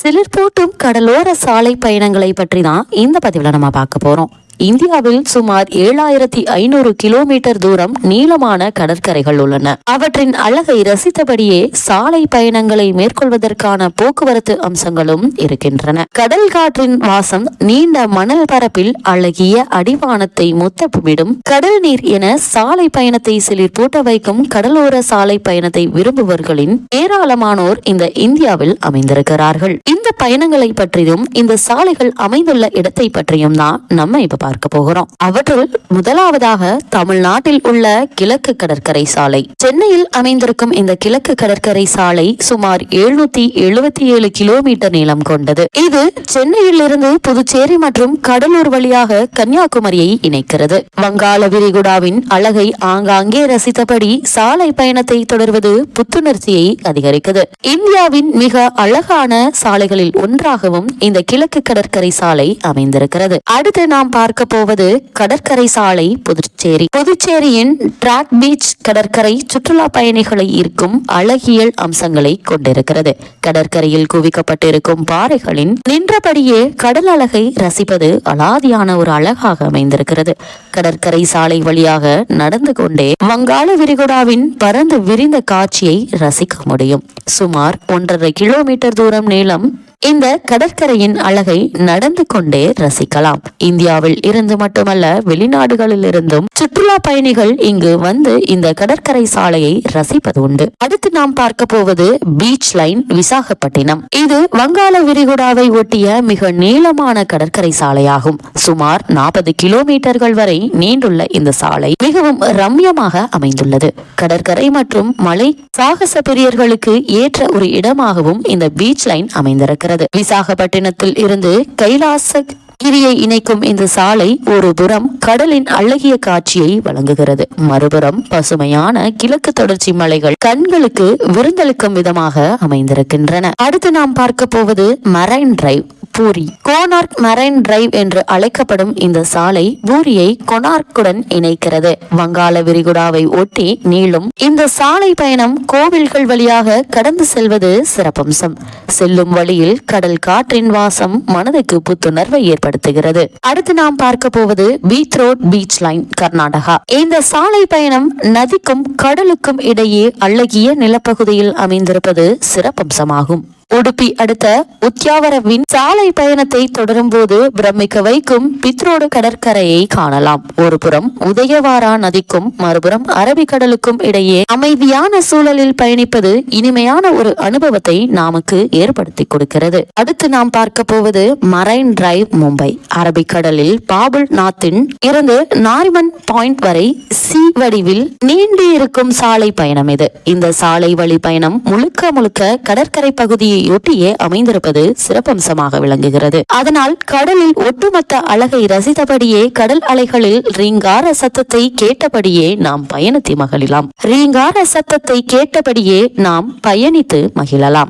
சிலிர்பூட்டும் கடலோர சாலை பயணங்களை பற்றி தான் இந்த பதிவில் நம்ம பார்க்க போகிறோம் இந்தியாவில் சுமார் ஏழாயிரத்தி ஐநூறு கிலோமீட்டர் தூரம் நீளமான கடற்கரைகள் உள்ளன. அவற்றின் அழகை ரசித்தபடியே சாலை பயணங்களை மேற்கொள்வதற்கான போக்குவரத்து அம்சங்களும் இருக்கின்றன. கடல் காற்றின் வாசம் நீண்ட மணல் பரப்பில் அழகிய அடிவானத்தை முத்தமிடும் கடல் நீர் என சாலை பயணத்தை சிலிர் பூட்ட வைக்கும் கடலோர சாலை பயணத்தை விரும்புபவர்களின் ஏராளமானோர் இந்த இந்தியாவில் அமைந்திருக்கிறார்கள். இந்த பயணங்களை பற்றியும் இந்த சாலைகள் அமைந்துள்ள இடத்தை பற்றியும் தான் நம்ம இப்ப பார்க்க போகிறோம். அவற்றுள் முதலாவதாக தமிழ்நாட்டில் உள்ள கிழக்கு கடற்கரை சாலை. சென்னையில் அமைந்திருக்கும் இந்த கிழக்கு கடற்கரை சாலை சுமார் எழுநூத்தி எழுபத்தி ஏழு கிலோமீட்டர் நீளம் கொண்டது. இது சென்னையில் இருந்து புதுச்சேரி மற்றும் கடலூர் வழியாக கன்னியாகுமரியை இணைக்கிறது. வங்காள விரிகுடாவின் அழகை ஆங்காங்கே ரசித்தபடி சாலை பயணத்தை தொடர்வது புத்துணர்ச்சியை அதிகரிக்கிறது இந்தியாவின் மிக அழகான சாலைகளில் ஒன்றாகவும் இந்த கிழக்கு கடற்கரை சாலை அமைந்திருக்கிறது. அடுத்து நாம் பார்க்க பார்க்க போவது கடற்கரை சாலை புதுச்சேரி. புதுச்சேரியின் டிராக் பீச் கடற்கரை சுற்றுலா பயணிகளை ஈர்க்கும் அழகியல் அம்சங்களை கொண்டிருக்கிறது. கடற்கரையில் குவிக்கப்பட்டிருக்கும் பாறைகளின் நின்றபடியே கடல் அழகை ரசிப்பது அலாதியான ஒரு அழகாக அமைந்திருக்கிறது. கடற்கரை சாலை வழியாக நடந்து கொண்டே வங்காள விரிகுடாவின் பறந்து விரிந்த காட்சியை ரசிக்க முடியும். சுமார் ஒன்றரை கிலோமீட்டர் தூரம் நீளம் இந்த கடற்கரையின் அழகை நடந்து கொண்டே ரசிக்கலாம். இந்தியாவில் இருந்து மட்டுமல்ல வெளிநாடுகளில் இருந்தும் சுற்றுலா பயணிகள் இங்கு வந்து இந்த கடற்கரை சாலையை ரசிப்பது உண்டு. அடுத்து நாம் பார்க்க போவது பீச் லைன் விசாகப்பட்டினம். இது வங்காள விரிகுடாவை ஒட்டிய மிக நீளமான கடற்கரை சாலையாகும். சுமார் நாற்பது கிலோமீட்டர்கள் வரை நீண்டுள்ள இந்த சாலை மிகவும் ரம்யமாக அமைந்துள்ளது. கடற்கரை மற்றும் மலை சாகச பிரியர்களுக்கு ஏற்ற ஒரு இடமாகவும் இந்த பீச் லைன் அமைந்திருக்கிறது. விசாகப்பட்டினத்தில் இருந்து கைலாச கிரியை இணைக்கும் இந்த சாலை ஒரு புறம் கடலின் அழகிய காட்சியை வழங்குகிறது. மறுபுறம் பசுமையான கிழக்கு தொடர்ச்சி மலைகள் கண்களுக்கு விருந்தளிக்கும் விதமாக அமைந்திருக்கின்றன. அடுத்து நாம் பார்க்க போவது marine drive. Puri. Konark marine drive என்று அழைக்கப்படும் இந்த சாலை பூரியை கொனார்க்குடன் இணைக்கிறது. வங்காள விரிகுடாவை ஒட்டி நீளும் இந்த சாலை பயணம் கோவில்கள் வழியாக கடந்து செல்வது சிறப்பம்சம். செல்லும் வழியில் கடல் காற்றின் வாசம் மனதுக்கு புத்துணர்வை ஏற்படுத்துகிறது. அடுத்து நாம் பார்க்க போவது beach road beach line Karnataka. இந்த சாலை பயணம் நதிக்கும் கடலுக்கும் இடையே அழகிய நிலப்பகுதியில் அமைந்திருப்பது சிறப்பம்சமாகும். உடுப்பி அடுத்த உத்தியாவரவின் சாலை பயணத்தை தொடரும் போது பிரமிக்க வைக்கும் பித்ரோடு கடற்கரையை காணலாம். ஒரு புறம் உதயவாரா நதிக்கும் மறுபுறம் அரபிக்கடலுக்கும் இடையே அமைதியான சூழலில் பயணிப்பது இனிமையான ஒரு அனுபவத்தை நமக்கு ஏற்படுத்தி கொடுக்கிறது. அடுத்து நாம் பார்க்க போவது மரைன் டிரைவ் மும்பை. அரபிக்கடலில் பாபுல் நாத்தின் இருந்து நாரிமன் பாயிண்ட் வரை சி வடிவில் நீண்டு இருக்கும் சாலை பயணம் இது. இந்த சாலை வழி பயணம் முழுக்க முழுக்க கடற்கரை பகுதியை ஒட்டியே அமைந்திருப்பது சிறப்பம்சமாக விளங்குகிறது. அதனால் கடலில் ஒட்டுமொத்த அழகை ரசித்தபடியே கடல் அலைகளில் ரீங்கார சத்தத்தை கேட்டபடியே நாம் பயணித்து மகிழலாம். ரீங்கார சத்தத்தை கேட்டபடியே நாம் பயணித்து மகிழலாம்.